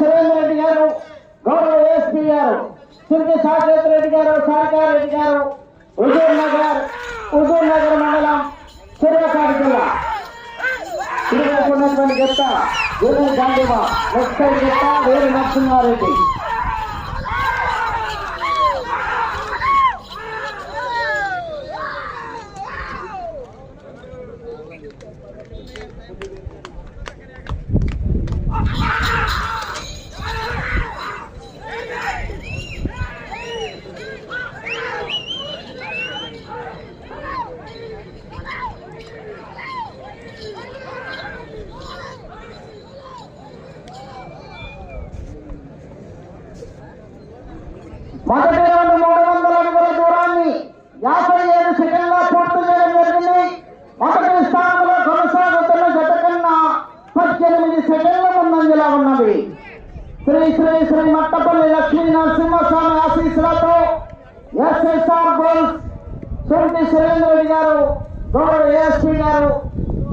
సురేందర్ రెడ్డి గారు గౌరవ ఏఎస్పీ గారు సుంటి సాకేత్ రెడ్డి గారు సారికా రెడ్డి గారు హుజూర్ నగర్ హుజూర్ నగర్ మండలం సూర్యాపేట జిల్లా. తిరిగి గెత్త జూనియర్ గాంధీవా. లెఫ్ట్ సైడ్ గెత్త వేరు నరసింహారెడ్డి మొదటి రౌండ్ మూడు వందల అడుగుల దూరాన్ని యాభై ఏడు సెకండ్ల పూర్తి చేయడం జరిగింది మొదటి స్థానంలో కొనసాగుతున్న జత కన్నా పద్దెనిమిది సెకండ్ల ముందంజలా ఉన్నది శ్రీ శ్రీ శ్రీ మట్టపల్లి లక్ష్మీ నరసింహస్వామి ఆశీస్సులతో ఎస్ఎస్ఆర్ గోల్స్ సుంటి సురేంద్ర రెడ్డి గారు గౌరవ ఏఎస్పీ గారు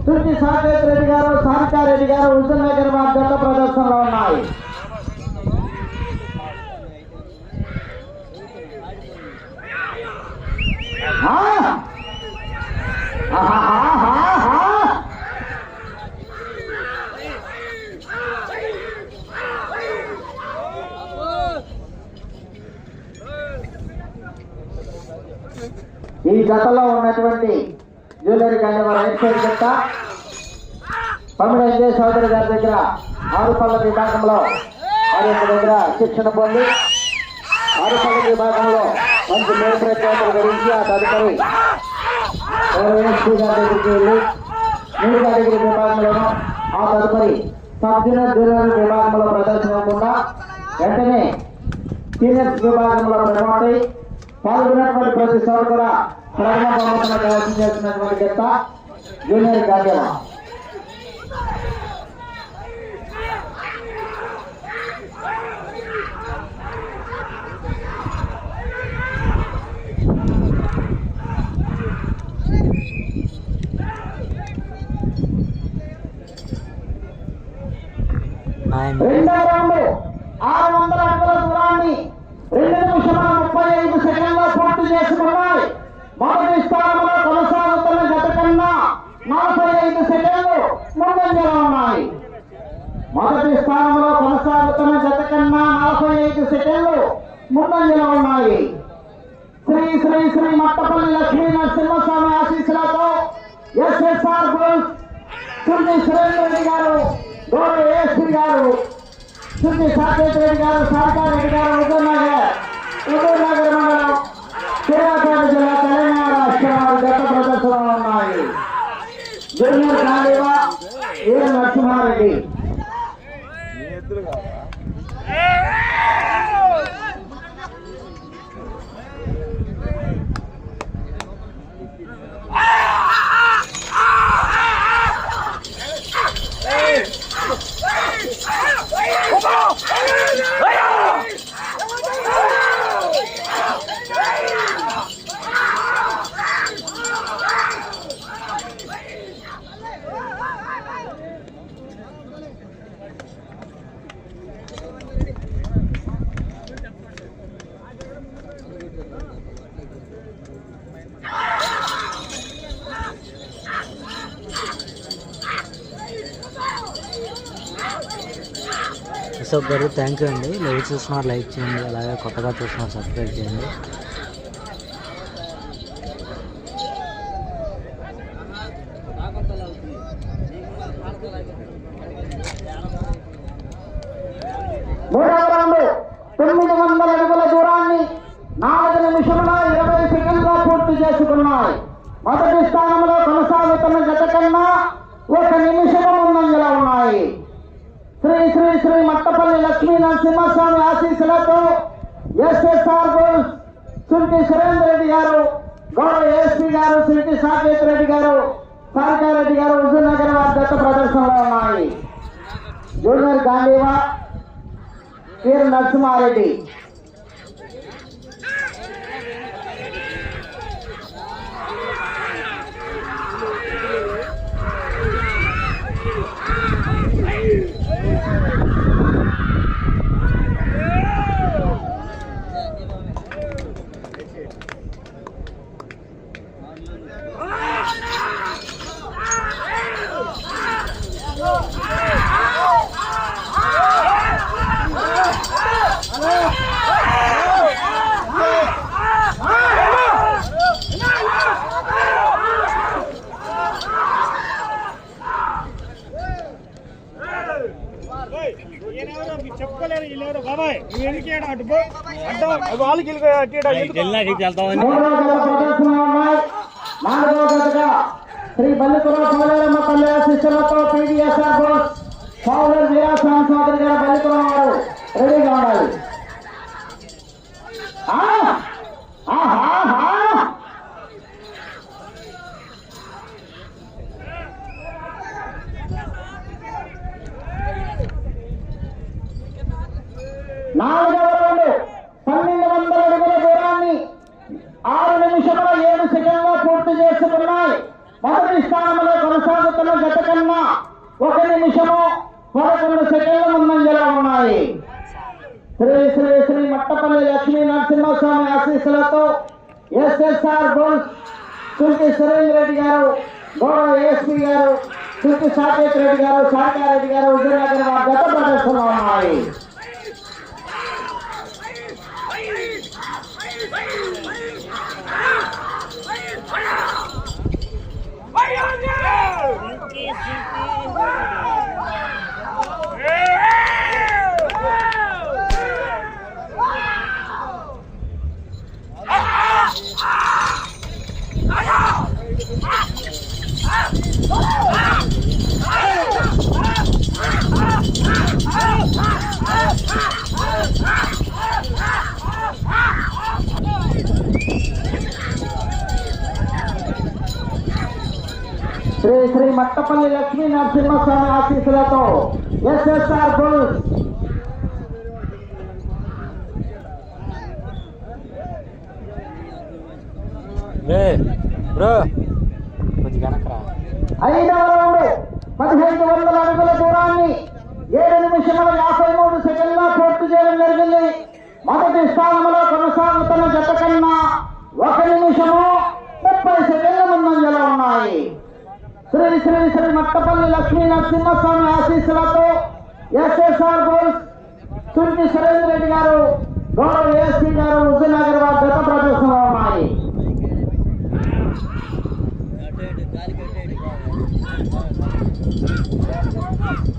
సుంటి సాకేత్ రెడ్డి గారు సారికారెడ్డి గారు హుజూర్ నగర్ వారి జత ప్రదర్శనలో ఉన్నాయి ఈ జతలో ఉన్నటువంటి జ్యువెలరీ కానీ వారి రైట్ సైడ్ జత పమిడ సోదరి గారి దగ్గర ఆరుపల్ల విభాగంలో వారి యొక్క దగ్గర శిక్షణ పొంది ఆరుపల్ల విభాగంలో మంచి మేలు ప్రత్యేకతలు గురించి ఆ తదుపరి ఎస్పీ గారి దగ్గరికి వెళ్ళి మూడు కేటగిరీ విభాగంలోనూ ఆ తదుపరి సబ్ జూనియర్ జూనియర్ విభాగంలో ప్రదర్శించకుండా వెంటనే సీనియర్స్ విభాగంలో ప్రమోట్ అయి పాల్గొన్నటువంటి ప్రతి సభ కూడా ప్రథమ బహుమతులు కైవసం చేస్తున్నటువంటి గెత్త జూనియర్ గాంధీవా రెండో రౌండ్. ఆరు వందల అడుగుల దూరాన్ని రెండు నిమిషముల ముప్పై ఐదు సెకండ్ల పూర్తి చేసుకున్నాయి. మొదటి స్థానంలో కొనసాగుతున్న గత కన్నా నలభై ఐదు సెకండ్లు ముందంజలో ఉన్నాయి. మొదటి స్థానంలో కొనసాగుతున్న గత కన్నా నలభై ఐదు సెకండ్లు ముందంజలో ఉన్నాయి. శ్రీ శ్రీ శ్రీ మట్టపల్లి లక్ష్మీ నరసింహస్వామి ఆశీస్సులతో ఎస్ఎస్ఆర్ గోల్స్ సుంది సురేంద్ర రెడ్డి గారు గౌరవ ఏఎస్పీ గారు సుంది సాకేత్ రెడ్డి గారు సార్కార్ రెడ్డి గారు హుజూర్ నగర్ హుజూర్ నగర్ మండలం సూర్యాపేట జిల్లా తెలంగాణ రాష్ట్రం వారి గత ప్రదర్శనలో ఉన్నాయి జూనియర్ గాంధీవా ఏ నరసింహారెడ్డి అశోక్ గారు థ్యాంక్ యూ అండి. లైవ్ చూస్తున్నారు లైక్ చేయండి. అలాగే కొత్తగా చూస్తున్నారు సబ్స్క్రైబ్ చేయండి మూడవ రౌండ్ తొమ్మిది వందల అడుగుల దూరాన్ని నాలుగు నిమిషముల ఇరవై సెకండ్ల పూర్తి చేసుకున్నాయి మొదటి స్థానంలో కొనసాగుతున్న జత కన్నా ఒక నిమిషం ముందంజలో ఉన్నాయి శ్రీ శ్రీ శ్రీ మట్టపల్లి లక్ష్మీ నరసింహస్వామి ఆశీస్సులతో ఎస్ఎస్ఆర్ గోల్స్ సుంటి సురేందర్ రెడ్డి గారు గౌరవ ఏఎస్పీ గారు సుంటి సాకేత్ రెడ్డి గారు సారికారెడ్డి గారు హుజూర్ నగర్ వారి జత ప్రదర్శనలో ఉన్నాయి జూనియర్ గాంధీవా వీరు నరసింహారెడ్డి. నాలుగవ గతగా శ్రీ బల్లిపుర పోలేరమ్మ తల్లి శిష్యులతో పీడిఎస్ఆర్ బోస్ పౌలర్ వీరాస్వామి చౌదరి గారు బల్లిపురం వారు. రెడీగా ఉండాలి ఆ! ఆహాహా! నాలుగవ రౌండ్ పన్నెండు వందల అడుగుల దూరాన్ని ఆరు నిమిషముల ఏడు సెకండ్లో పూర్తి చేసుకున్నాయి మొదటి స్థానంలో కొనసాగుతున్న గత కన్నా ఒక నిమిషము పదకొండు సెకండ్ల ముందంజలో ఉన్నాయి? శ్రీ శ్రీ శ్రీ మట్టపల్లి లక్ష్మీ నరసింహస్వామి ఆశీస్సులతో ఎస్ఎస్ఆర్ బోల్స్ తుర్కి సురేంద్ర రెడ్డి గారు గౌరవ ఏఎస్పీ గారు తుర్కి సాకేత్ రెడ్డి గారు సాకారెడ్డి గారు విజయనగరం గత ప్రదర్శనలో ఉన్నాయి. Oh! శ్రీ శ్రీ మట్టపల్లి లక్ష్మీ నరసింహస్వామి ఆశీస్సులతో ఎస్ఎస్ఆర్ బుల్స్. ఐదవ రౌండ్ పదిహేను వందల అడుగుల దూరాన్ని ఏడు నిమిషముల యాభై మూడు సెకండ్లో పూర్తి చేయడం జరిగింది. మొదటి స్థానంలో కొనసాగుతున్న జత కన్నా ఒక నిమిషము ముప్పై సెకండ్ల ముందంజలో ఉన్నాయి. శ్రీ శ్రీ శ్రీ మట్టపల్లి లక్ష్మీ నరసింహస్వామి ఆశీస్సులతో ఎస్ఎస్ఆర్ బోల్స్ తుర్కి సురేంద్ర రెడ్డి గారు గౌరవ ఏఎస్పీ గారు హుజూర్నగర్ వారి గత ప్రదర్శనలో ఉన్నాయి Thank you.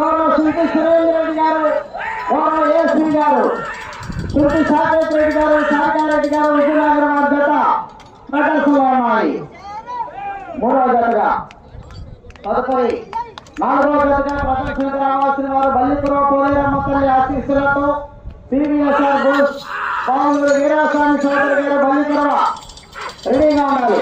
గౌరవ శిల్పి సురేంద్ర రెడ్డి గారు గౌరవ ఏఎస్పీ గారు శిల్పి సాకేత్ రెడ్డి గారు సాకారెడ్డి గారు విజయనగరం జత ప్రదర్శనలో ఉన్నాయి మూడవ జతగా తదుపరి నాలుగవ జతగా ప్రదర్శనకు రావాల్సిన వారు బల్లిపురం పోలేరమ్మ తల్లి ఆశీస్సులతో టీవీఎస్ఆర్ బోస్ పావులు వీరాస్వామి చౌదరి గారు బల్లిపురం రెడీగా ఉండాలి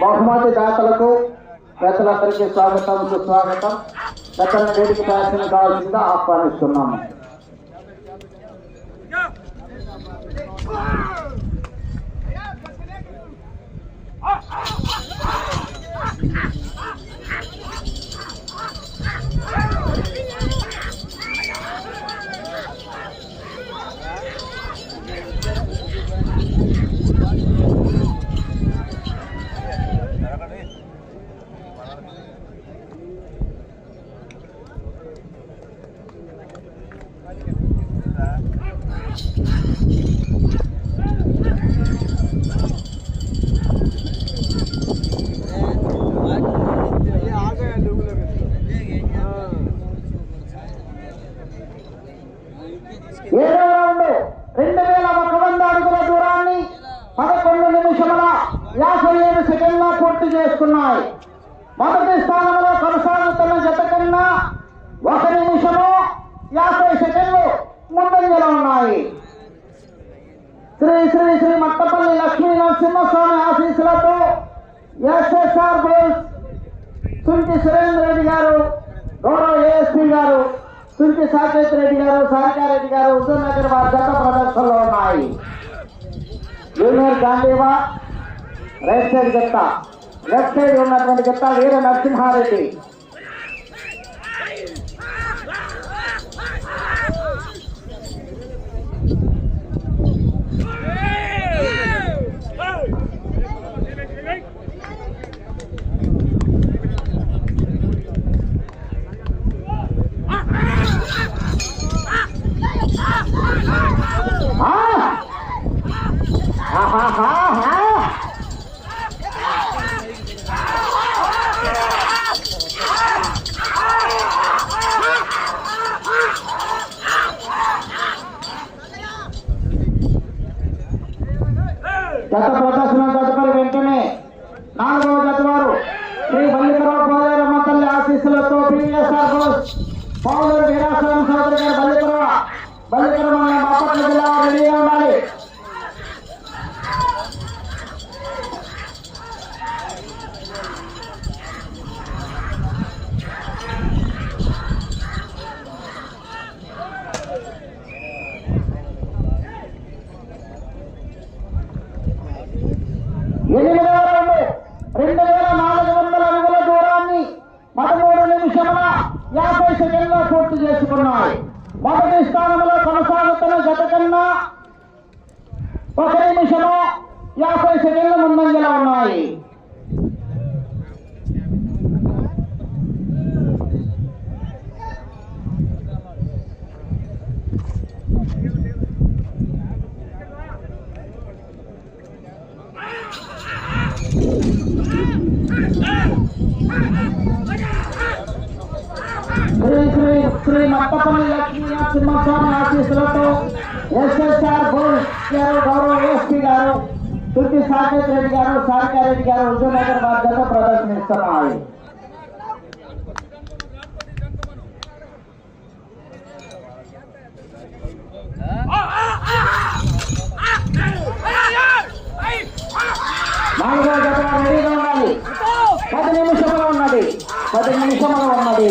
బహుమతి దాతలకు ప్రజలందరికీ స్వాగతం సుస్వాగతం. గత వేదిక ప్రయాసం కావాల్సిందిగా ఆహ్వానిస్తున్నాము. మొదటి స్థానంలో కొనసాగుతున్న జత కన్నా ఒక నిమిషము యాభై సెకండ్లు ముందంజలో ఉన్నాయి. శ్రీ శ్రీ శ్రీ మట్టపల్లి లక్ష్మీ నరసింహస్వామి ఆశీస్సులతో ఎస్ఎస్ఆర్ బోల్స్ సుంటి సురేంద్ర రెడ్డి గారు గౌరవ ఏఎస్పీ గారు సుంటి సాకేత్ రెడ్డి గారు సారికారెడ్డి గారు హుజూర్ నగర్ వారి జత ప్రదర్శనలో ఉన్నాయి. జూనియర్ గాంధీవా రైట్ సైడ్ జత. లెఫ్ట్ సైడ్ ఉన్నటువంటి జత వీర నరసింహారెడ్డి. సెకండ్లో పూర్తి చేసుకున్నాయి మొదటి స్థానంలో కొనసాగుతున్న జత కన్నా ఒక నిమిషము యాభై సెకండ్ల ముందంజలో ఉన్నాయి శ్రీ శ్రీ శ్రీ మట్టపల్లి లక్ష్మీ ఆశీస్సులతో ఎస్ఎస్ఆర్ గోల్డ్ గౌరవ ఎస్పీ గారు తుర్తి సాకేత్ రెడ్డి గారు సారికారెడ్డి గారు హుజూర్ నగర్ ప్రదర్శనిస్తున్నారు నాలుగో జత రెడీగా ఉండాలి పది నిమిషంలో ఉన్నది. పది నిమిషంలో ఉన్నది.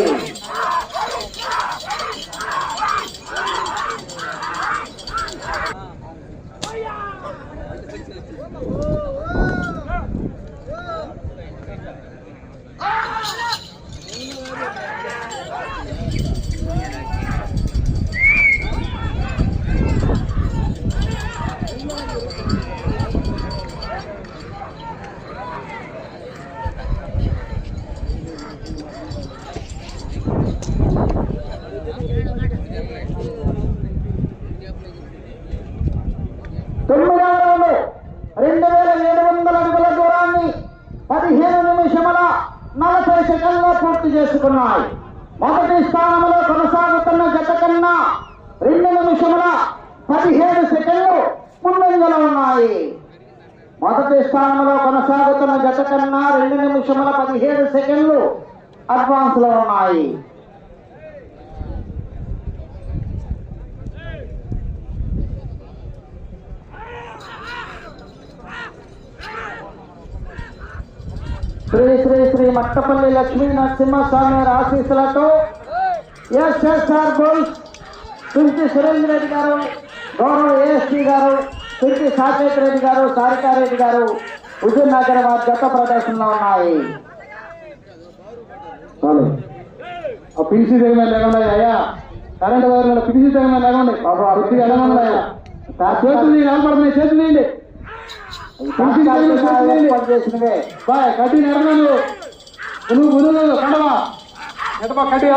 పదిహేను నిమిషముల నలభై సెకండ్లో పూర్తి చేసుకున్నాయి. మొదటి స్థానంలో కొనసాగుతున్న జత కన్నా రెండు నిమిషముల పదిహేడు సెకండ్లు ముందంజలో ఉన్నాయి. మొదటి స్థానంలో కొనసాగుతున్న జత కన్నా రెండు నిమిషముల పదిహేడు సెకండ్లు అడ్వాన్స్లో ఉన్నాయి. శ్రీ శ్రీ శ్రీ మట్టపల్లి లక్ష్మీ నరసింహస్వామి గారి ఆశీస్సులతో ఎస్ఎస్ఆర్ గోల్స్ కుంటి సురేంద్ర రెడ్డి గారు గౌరవ ఏఎస్పీ గారు కుంటి సాకేత్ రెడ్డి గారు సారికారెడ్డి గారు హుజూర్ నగర్ వారి గత ప్రదర్శనలో ఉన్నాయి. చాలు. ఆ పిలిచి తెగమే లేకుండా అయ్యా. కరెంట్ వైర్ మీద పిలిచి లేకుండా బాబు ఆ వ్యక్తి ఎలాగండి అయ్యా. ఆ చేతులు నిలబడుతున్నాయి చేతులు వేయండి తాత్కాలికంగా కట్టి చేసినవే బాయ్ కడ్డీ నడమా నువ్వు మునుగు కడ్డీ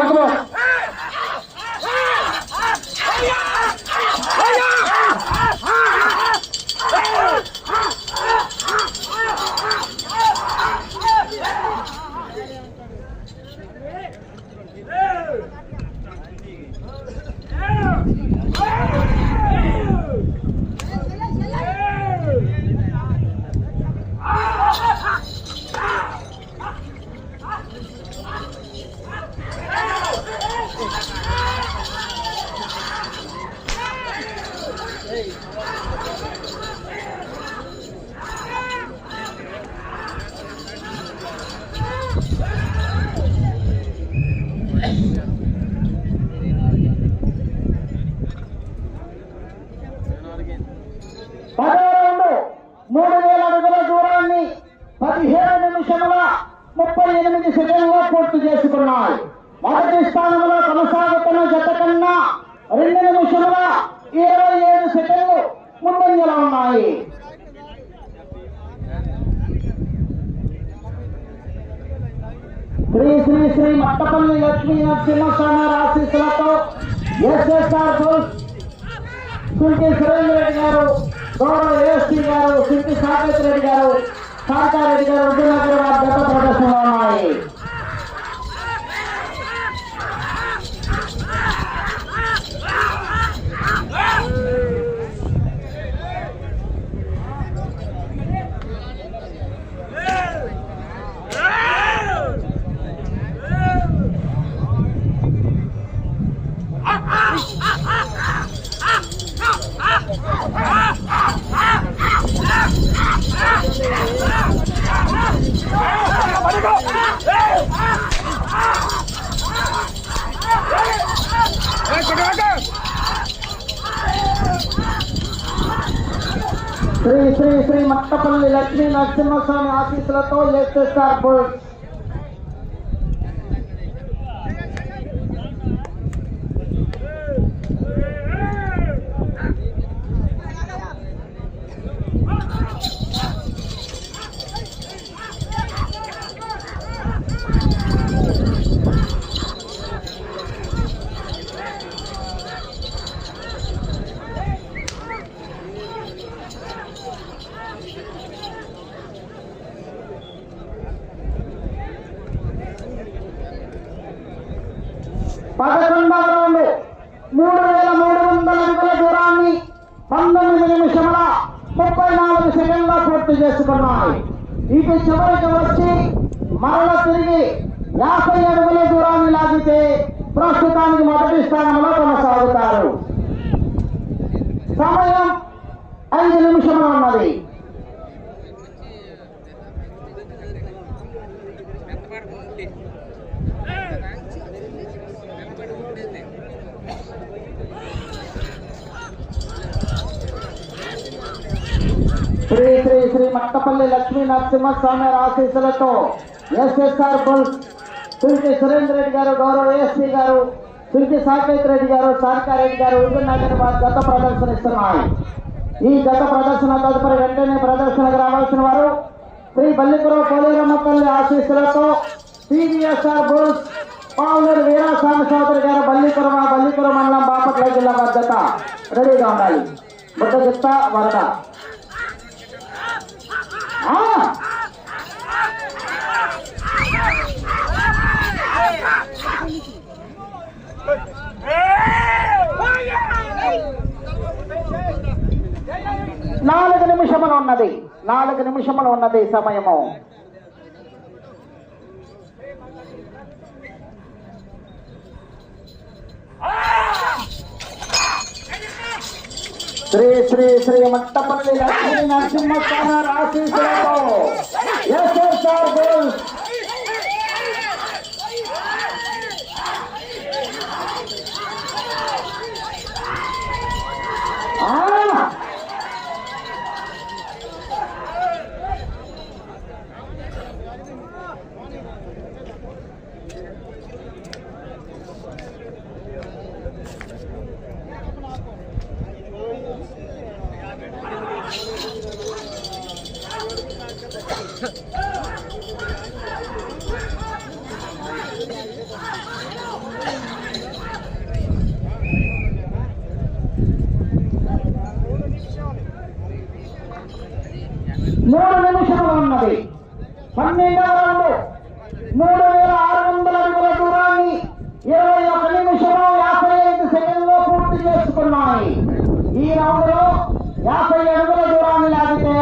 లక్ష్మీ నరసింహస్వామి ఆశీస్సులతో ఎస్ఎస్ఆర్ బుల్స్ పదకొండవ రౌండ్ మూడు వేల మూడు వందల అడుగుల దూరాన్ని పంతొమ్మిది నిమిషముల ముప్పై నాలుగు సెకండ్ల పూర్తి చేసుకున్నాయి ఇటు చివరికి వచ్చి మరల తిరిగి యాభై అడుగుల దూరాన్ని లాగితే ప్రస్తుతానికి మొదటి స్థానంలో కొనసాగుతారు సమయం ఐదు నిమిషములు ఉన్నది శ్రీ మట్టపల్లి లక్ష్మీ నరసింహస్వామి ఆశీస్సులతో ఎస్ఎస్ఆర్ బుల్స్ తిరిగి సురేంద్ర రెడ్డి గారు గౌరవ ఏఎస్పీ గారు తిరిగి సాకేత్ రెడ్డి గారు సారికారెడ్డి గారు విజయనగర్ వారు గత ప్రదర్శనిస్తున్నాయి. ఈ గత ప్రదర్శన తదుపరి వెంటనే ప్రదర్శనకు రావాల్సిన వారు శ్రీ బల్లిపురం పోలేరమ్మ తల్లి ఆశీస్సులతో సిబిఎస్ఆర్ బుల్స్ పావులూరు వీరాస్వామి సోదరి గారు బల్లిపురం బల్లిపురం మండలం బాపట్ల జిల్లా బాధ్యత రెడీగా ఉండాలి. బుట్ట చెత్త వరద. నాలుగు నిమిషములు ఉన్నది. నాలుగు నిమిషములు ఉన్నది సమయము. శ్రీ శ్రీ శ్రీ మట్టపల్లి లక్ష్మీ నరసింహస్వామి రాశి ఎస్ఎస్ ఎస్ఎస్ఆర్ గోల్ ఆ మూడు నిమిషములు ఉన్నది పన్నెండవ రౌండ్ మూడు వేల ఆరు వందల అడుగుల దూరాన్ని ఇరవై ఒక నిమిషంలో యాభై ఐదు సెకండ్లో పూర్తి చేసుకున్నాయి. ఈ రౌండ్లో యాభై అడుగుల దూరాన్ని లాగితే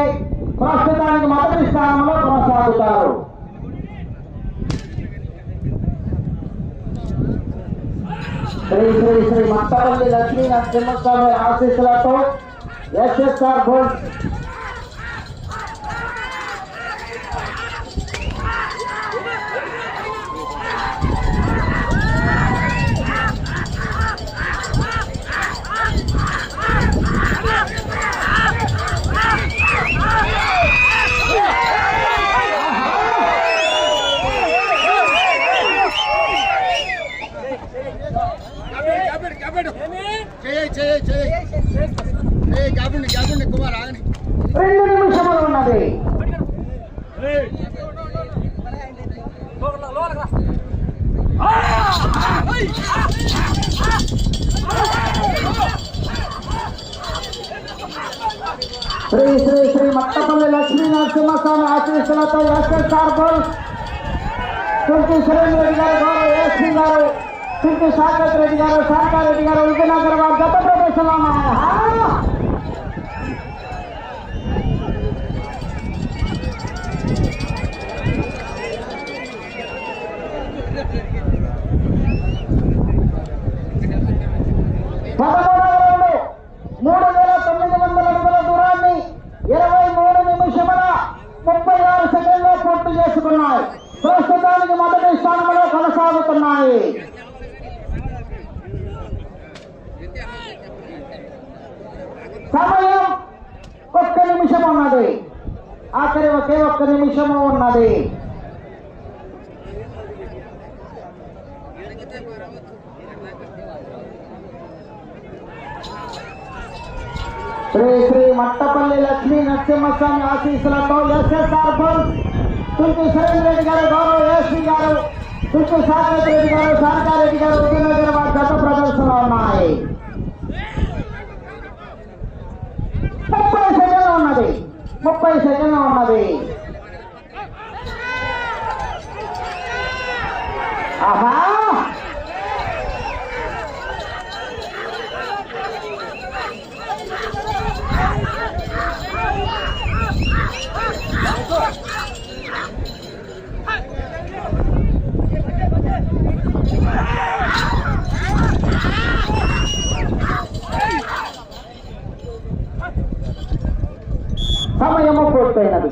ప్రస్తుతానికి మొదటి స్థానంలో కొనసాగుతారు. శ్రీ శ్రీ శ్రీ మట్టపల్లి లక్ష్మీ నరసింహస్వామి ఆశీస్సులతో ఎస్ఎస్ఆర్ గోల్డ్ రెండు నిమిషములు ఉన్నది శ్రీ శ్రీ శ్రీ మట్టపల్లి లక్ష్మీ నరసింహస్వామి ఆశీస్సులతో ఎస్ఎస్ఆర్ గోల్ తుంటి సురేంద్ర రెడ్డి గారు గౌరవ ఎస్పీ గారు తుంటి సాకేత్ రెడ్డి గారు శాంతారెడ్డి గారు విజయనగర్ వారు గత ప్రదర్శనలో ఉన్నాయి. ఆ! పదమూడవ రౌండ్ మూడు వేల తొమ్మిది వందల అడుగుల దూరాన్ని ఇరవై మూడు నిమిషముల ముప్పై ఆరు సెకండ్లో పూర్తి చేసుకున్నాయి ప్రస్తుతానికి మొదటి స్థానంలో కొనసాగుతున్నాయి సమయం ఒక్క నిమిషం ఉన్నది ఆఖరి ఒకే ఒక్క నిమిషము ఉన్నది శ్రీ శ్రీ మట్టపల్లి లక్ష్మీ నరసింహస్వామి ఆశీస్సులతో ఎస్ఎస్ఆర్ గోల్ తుంటి సురేంద్ర రెడ్డి గారు గౌరవ ఎస్పీ గారు తుర్కు సాగర్ రెడ్డి గారు సారకారెడ్డి గారు విజయనగర్ వారి గత ప్రదర్శనలు ఉన్నాయి. ముప్పై సెకండ్లు ఉన్నది. ముప్పై సెకండ్లు ఉన్నది. ఆహా! సమయము పూర్తయినది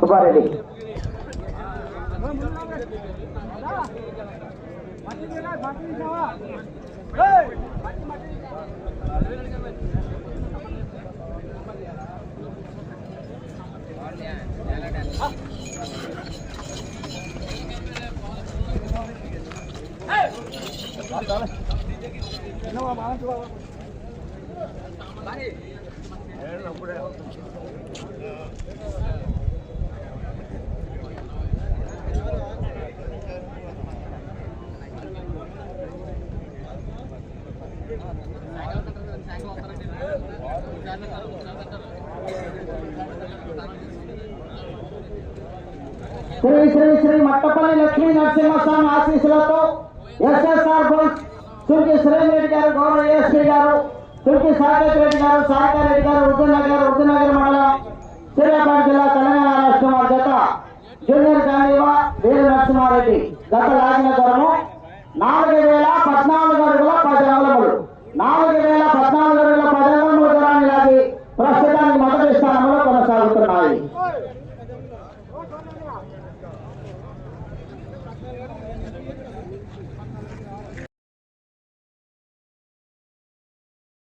Subbareddy Yeah, yeah, yeah. Shri Shri Shri Mattapalli Lakshmi Narasimhaswamy ఆశీస్సులతో ఎస్ఎస్ఆర్ బుల్స్ తుర్కి సురేష్ రెడ్డి గారు గౌరవ ఏఎస్పీ గారు తుర్కి సాకేత్ రెడ్డి గారు సాయికార్ రెడ్డి గారు ఉద్దనగర్ ఉద్దనగర్ మండలం సూర్యాపేట జిల్లా తెలంగాణ రాష్ట్రం వారి జత. జూనియర్ గాంధీవా వీర నరసింహారెడ్డి. గత లాగిన